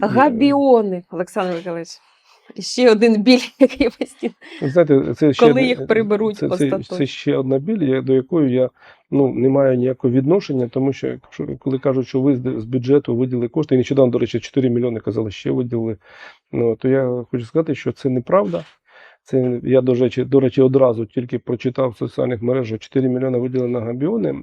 Габіони, Олександр Миколаївич. Ще один біль, який постійно. Знаєте, це ще Коли їх приберуть це, це, це ще одна біль, до якої я ну, не маю ніякого відношення, тому що коли кажуть, що ви з, бюджету виділили кошти, і нещодавно, до речі, 4 мільйони казали, ще виділили. Ну, то я хочу сказати, що це неправда. Це я, до речі, до речі, одразу тільки прочитав в соціальних мережах 4 мільйони виділено на габіони.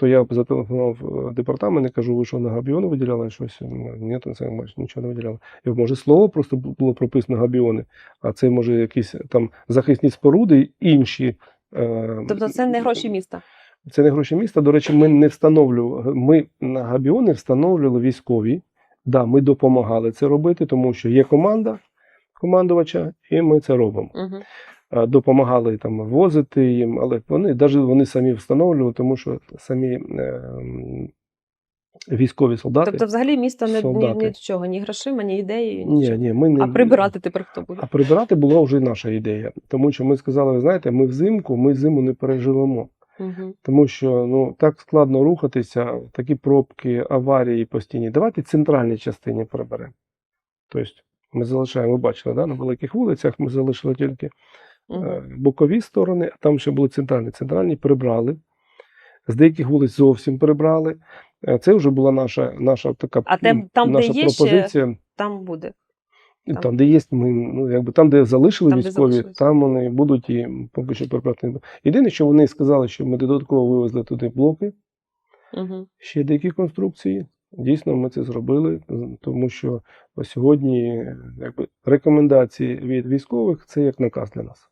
Е, То я зателефонував в департамент і кажу, ви що на габіони виділяли щось? Ні, то це майже нічого не виділяли. І може слово просто було прописано габіони, а це може якісь там захисні споруди, інші. е, Тобто це не гроші міста. Це не гроші міста. До речі, ми не встановлювали. Ми на габіони встановлювали військові. Да, ми допомагали це робити, тому що є команда командувача, і ми це робимо. Угу. А, Допомагали там возити їм, але вони навіть вони самі встановлювали, тому що самі е, військові солдати. Тобто, взагалі місто не ні, ні чого, ні грошима, ні ідеєю, ні, нічого. ні, ми не А прибирати тепер хто буде? А прибирати була вже наша ідея, тому що ми сказали, ви знаєте, ми взимку, ми зиму не переживемо. Угу. Тому що ну так складно рухатися, такі пробки, аварії постійні. Давайте в центральній частині приберемо. Тобто ми залишаємо, ви бачили, да, на великих вулицях ми залишили тільки е, бокові сторони, а там ще були центральні. Центральні прибрали. З деяких вулиць зовсім прибрали. Е, Це вже була наша, наша така А там, де наша є ще, пропозиція. Там буде. Там. Там, де є, ми, ну, якби там, де залишили Там, військові, залишились. там вони будуть і поки що прибрати. Єдине, що вони сказали, що ми додатково вивезли туди блоки, Угу. ще деякі конструкції. Дійсно, ми це зробили, тому що сьогодні якби, рекомендації від військових це як наказ для нас.